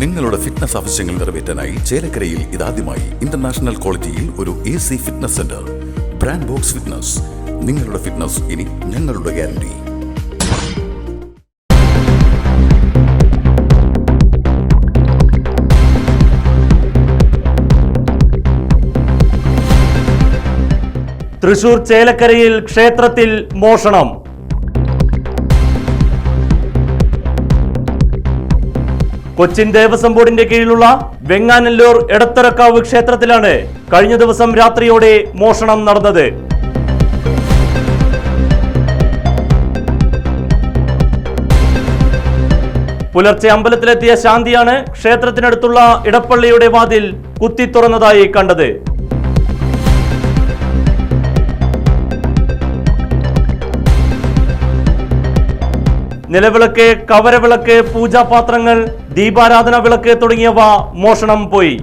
നിങ്ങളുടെ ഫിറ്റ്നസ് ആവശ്യങ്ങൾ നിറവേറ്റാനായി ചേലക്കരയിൽ ഇതാദ്യമായി ഇന്റർനാഷണൽ ക്വാളിറ്റിയിൽ ഒരു A C fitness centre brand box fitness നിങ്ങളുടെ ഫിറ്റ്നസ് ഇനി ഞങ്ങളുടെ ഗ്യാരണ്ടി തൃശൂർ ചേലക്കരയിൽ ക്ഷേത്രത്തിൽ മോഷണം. കൊച്ചിൻ ദേവസ്വം ബോർഡിന്റെ കീഴിലുള്ള വെങ്ങാനല്ലൂർ എടത്തറക്കാവ് ക്ഷേത്രത്തിലാണ് കഴിഞ്ഞ ദിവസം രാത്രിയോടെ മോഷണം നടന്നത്. പുലർച്ചെ അമ്പലത്തിലെത്തിയ ശാന്തിയാണ് ക്ഷേത്രത്തിനടുത്തുള്ള ഇടപ്പള്ളിയുടെ വാതിൽ കുത്തി തുറന്നതായി കണ്ടത്. നിലവിളക്ക് കവരവിളക്ക് പൂജാപാത്രങ്ങൾ ദീപാരാധന വിളക്ക് തുടങ്ങിയവ മോഷണം പോയി.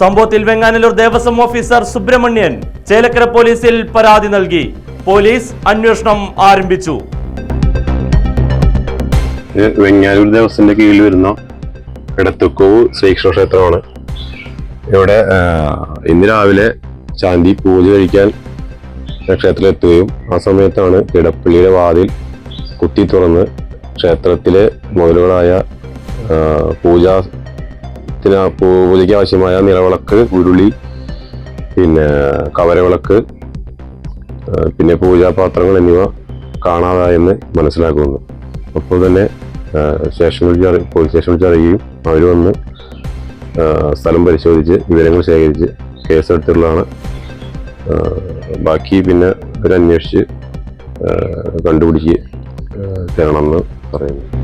സംഭവത്തിൽ വെങ്ങാനല്ലൂർ ദേവസ്വം ഓഫീസർ സുബ്രഹ്മണ്യൻ ചേലക്കര പോലീസിൽ പരാതി നൽകി. പോലീസ് അന്വേഷണം ആരംഭിച്ചു. വെങ്ങാനൂർ ദേവസ്വത്തിന്റെ കീഴിൽ വരുന്ന എടത്തുക്കോവ് ശ്രീകൃഷ്ണ ക്ഷേത്രമാണ്. ഇവിടെ ഇന്ന് രാവിലെ ശാന്തി പൂജ കഴിക്കാൻ ക്ഷേത്രത്തിൽ എത്തുകയും ആ സമയത്താണ് ഇടപ്പള്ളിയുടെ വാതിൽ കുത്തി തുറന്ന് ക്ഷേത്രത്തിലെ മുതലുകളായ പൂജത്തിന് പൂജയ്ക്ക് ആവശ്യമായ നിലവിളക്ക് ഉരുളി പിന്നെ കവരവിളക്ക് പിന്നെ പൂജാപാത്രങ്ങൾ എന്നിവ കാണാതായെന്ന് മനസ്സിലാക്കുന്നു. അപ്പോൾ തന്നെ അറി- പോലീസ് സ്റ്റേഷൻ വിളിച്ചറിയുകയും അവർ വന്ന് സ്ഥലം പരിശോധിച്ച് വിവരങ്ങൾ ശേഖരിച്ച് കേസെടുത്തിട്ടുള്ളതാണ്. ആ, ബാക്കി പിന്നെ അവരന്വേഷിച്ച് കണ്ടുപിടിച്ച് തരണമെന്ന് പറയുന്നു.